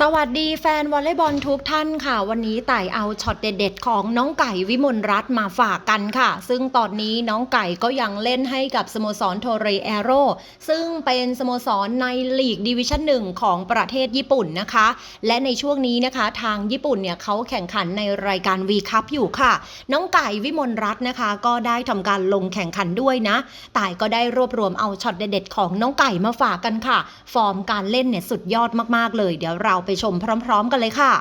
สวัสดีแฟนวอลเลย์บอลทุกท่านค่ะ วันนี้ไต่เอาช็อตเด็ด ๆ ของน้องไก่วิมลรัตน์มาฝากกันค่ะ ซึ่งตอนนี้น้องไก่ก็ยังเล่นให้กับสโมสรโทเรแอโรซึ่งเป็นสโมสรในลีกดิวิชั่นหนึ่งของประเทศญี่ปุ่นนะคะ และในช่วงนี้นะคะทางญี่ปุ่นเนี่ยเขาแข่งขันในรายการวีคัพอยู่ค่ะ น้องไก่วิมลรัตน์นะคะ ก็ได้ทำการลงแข่งขันด้วยนะไต่ก็ได้รวบรวมเอาช็อตเด็ด ๆ ของน้องไก่มาฝากกันค่ะ ฟอร์มการเล่นเนี่ยสุดยอดมากๆเลยเดี๋ยวเราไปชมพร้อม ๆ กันเลยค่ะ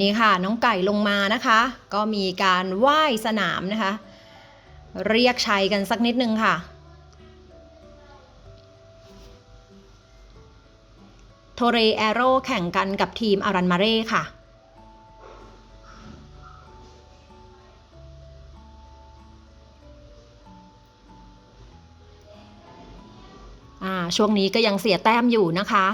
นี่ค่ะน้องไก่ลงมานะคะ ก็มีการไหว้สนามนะคะ เรียกชัยกันสักนิดนึงค่ะ โทเรแอโร่แข่งกันกับทีมอารันมาเร่ค่ะ อ่าช่วงนี้ก็ยังเสียแต้มอยู่นะคะ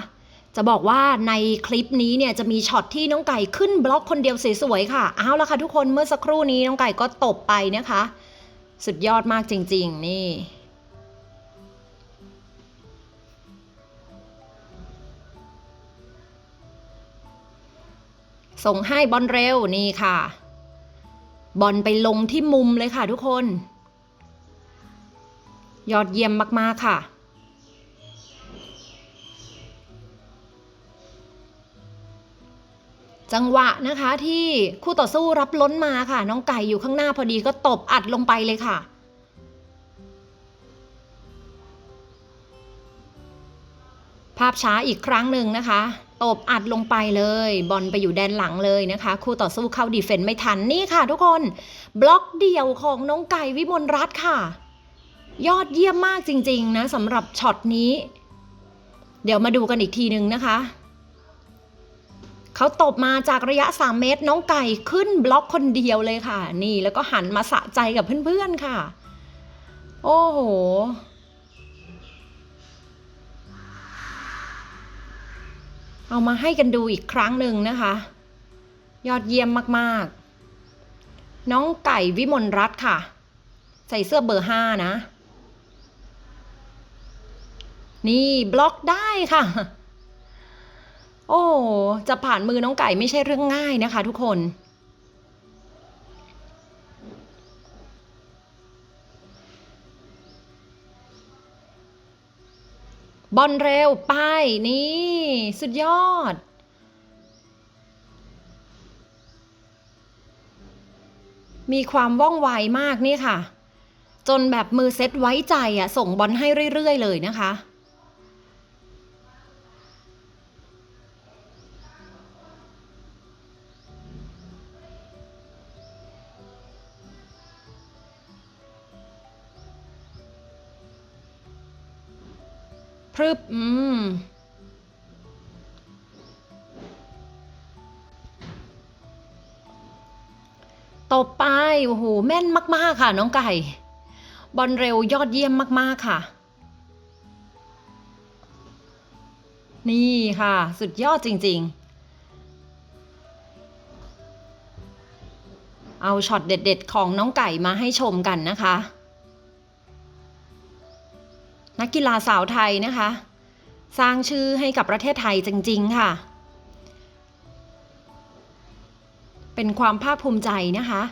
จะบอกว่าในคลิปนี้เนี่ยจะมีช็อตที่น้องไก่ขึ้นบล็อกคนเดียวสวยๆค่ะเอาละค่ะทุกคนเมื่อสักครู่นี้น้องไก่ก็ตบไปนะคะ สุดยอดมากจริง ๆ นี่ส่งให้บอลเร็วนี่ค่ะ บอลไปลงที่มุมเลยค่ะทุกคน ยอดเยี่ยมมาก ๆ ค่ะ จังหวะนะคะที่คู่ต่อสู้รับล้นมาค่ะ น้องไก่อยู่ข้างหน้าพอดีก็ตบอัดลงไปเลยค่ะ ภาพช้าอีกครั้งหนึ่งนะคะ ตบอัดลงไปเลย บอลไปอยู่แดนหลังเลยนะคะ คู่ต่อสู้เข้าดีเฟนต์ไม่ทันนี่ค่ะ ทุกคน บล็อกเดี่ยวของน้องไก่วิมลรัตน์ค่ะ ยอดเยี่ยมมากจริง ๆ นะสำหรับช็อตนี้ เดี๋ยวมาดูกันอีกทีหนึ่งนะคะ เขาตบมาจากระยะ 3 เมตร น้องไก่ขึ้นบล็อกคนเดียวเลยค่ะ นี่แล้วก็หันมาสะใจกับเพื่อนๆค่ะ โอ้โหเอามาให้กันดูอีกครั้งหนึ่งนะคะ ยอดเยี่ยมมากๆ น้องไก่วิมลรัตค่ะ ใส่เสื้อเบอร์ห้านะ นี่บล็อกได้ค่ะ โอ้จะผ่านมือน้องไก่ไม่ใช่เรื่องง่ายนะคะทุกคนบอลเร็วไปนี่ สุดยอด มีความว่องไวมากนี่ค่ะ จนแบบมือเซตไว้ใจอะส่งบอลให้เรื่อย ๆ เลยนะคะ พรึบอืมตบไปโอ้โหแม่นมาก ๆ ค่ะ น้องไก่ บอลเร็วยอดเยี่ยมมาก ๆ ค่ะ นี่ค่ะ สุดยอดจริง ๆ เอาช็อตเด็ด ๆ ของน้องไก่มาให้ชมกันนะคะ นักกีฬาสาวไทยนะคะ สร้างชื่อให้กับประเทศไทยจริง ๆ ค่ะ เป็นความภาคภูมิใจนะคะ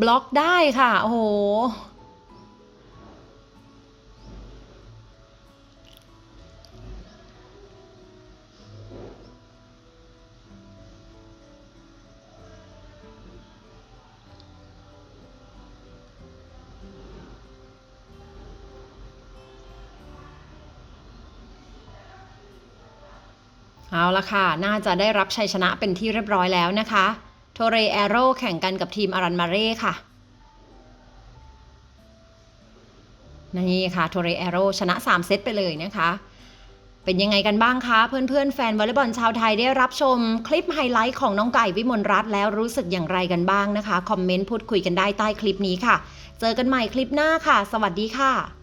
บล็อกได้ค่ะ โอ้โห เอาละค่ะ น่าจะได้รับชัยชนะเป็นที่เรียบร้อยแล้วนะคะ โทเรแอโร่แข่งกันกับทีมอารันมาเร่ค่ะ นี่ค่ะ โทเรแอโร่ชนะ 3 เซตไปเลยนะคะ เป็นยังไงกันบ้างคะ เพื่อนๆ แฟนวอลเลย์บอลชาวไทยได้รับชมคลิปไฮไลท์ของน้องไก่วิมลรัตน์แล้วรู้สึกอย่างไรกันบ้างนะคะ คอมเมนต์พูดคุยกันได้ใต้คลิปนี้ค่ะ เจอกันใหม่คลิปหน้าค่ะ สวัสดีค่ะ